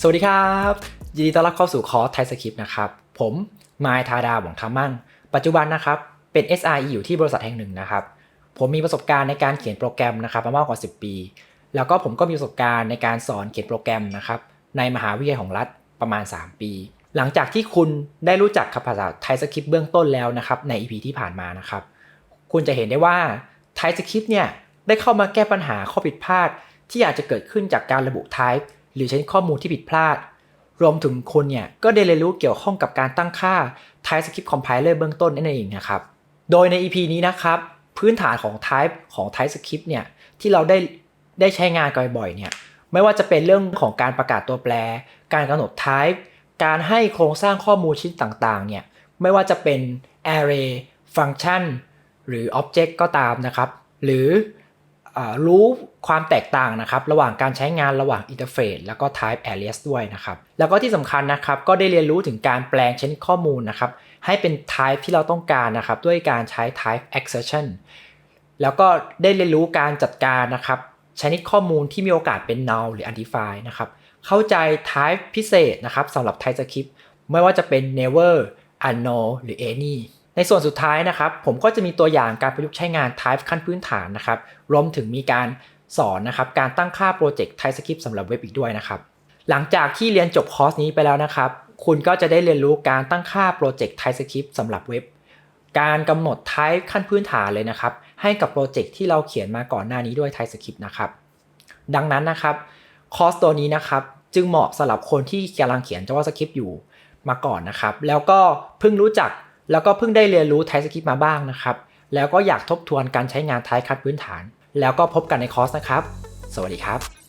สวัสดีครับ ยินดีต้อนรับเข้าสู่คอร์สไทยสคริปต์นะครับ ผมมายธาดาหวังธรรมั่ง ปัจจุบันนะครับ เป็น SRE อยู่ที่บริษัทแห่งหนึ่งนะครับ ผมมีประสบการณ์ในการเขียนโปรแกรมนะครับมามากกว่า 10 ปี แล้วก็ผมก็มีประสบการณ์ในการสอนเขียนโปรแกรมนะครับในมหาวิทยาลัยของรัฐประมาณ 3 ปี หลังจากที่คุณได้รู้จักภาษาไทยสคริปต์เบื้องต้นแล้วนะครับใน EP ที่ผ่านมานะครับคุณจะเห็นได้ว่าไทยสคริปต์เนี่ยได้เข้ามาแก้ปัญหาข้อผิดพลาด ที่อาจจะเกิดขึ้นจากการระบุ type หรือใช้ข้อมูลที่ผิดพลาด รวมถึงคุณเนี่ยก็ได้เรียนรู้เกี่ยวข้องกับการตั้งค่า TypeScript Compiler เบื้องต้นนั่นเองนะครับ โดยใน EP นี้นะครับ พื้นฐานของ Type ของ TypeScript เนี่ยที่เราได้ได้ใช้งานกันบ่อยๆเนี่ยไม่ว่าจะเป็นเรื่องของการประกาศตัวแปร การกำหนด Type การให้โครงสร้างข้อมูลชิ้นต่างๆเนี่ยไม่ว่าจะเป็น Array Function หรือ Object ก็ตามนะครับ หรือ รู้ความแตกต่างนะครับระหว่างการใช้งานระหว่าง Interface แล้วก็ Type Alias ด้วยนะครับ แล้วก็ที่สำคัญนะครับก็ได้เรียนรู้ถึงการแปลงชนิดข้อมูลนะครับให้เป็น Type ที่เราต้องการนะครับด้วยการใช้ Type Exception แล้วก็ได้เรียนรู้การจัดการนะครับชนิดข้อมูลที่มีโอกาสเป็น null หรือ undefined นะครับเข้าใจ type พิเศษนะครับสำหรับ TypeScript ไม่ว่าจะเป็น never unknown หรือ any ในส่วนสุดท้ายนะครับ ผมก็จะมีตัวอย่างการประยุกต์ใช้งาน type ขั้นพื้นฐานนะครับ รวมถึงมีการสอนนะครับการตั้งค่าโปรเจกต์ TypeScript สำหรับเว็บอีกด้วยนะครับ หลังจากที่เรียนจบคอร์สนี้ไปแล้วนะครับ คุณก็จะได้เรียนรู้การตั้งค่าโปรเจกต์ TypeScript สำหรับเว็บ การกำหนด type ขั้นพื้นฐานเลยนะครับ ให้กับโปรเจกต์ที่เราเขียนมาก่อนหน้านี้ด้วย TypeScript นะครับ ดังนั้นนะครับคอร์สตัวนี้นะครับจึงเหมาะสำหรับคนที่กำลังเขียน JavaScript อยู่มาก่อนนะครับ แล้วก็เพิ่งรู้จัก แล้วก็เพิ่งได้เรียนรู้ TypeScript มาบ้างนะครับ แล้วก็อยากทบทวนการใช้งาน Type ขั้นพื้นฐาน แล้วก็พบกันในคอร์สนะครับ สวัสดีครับ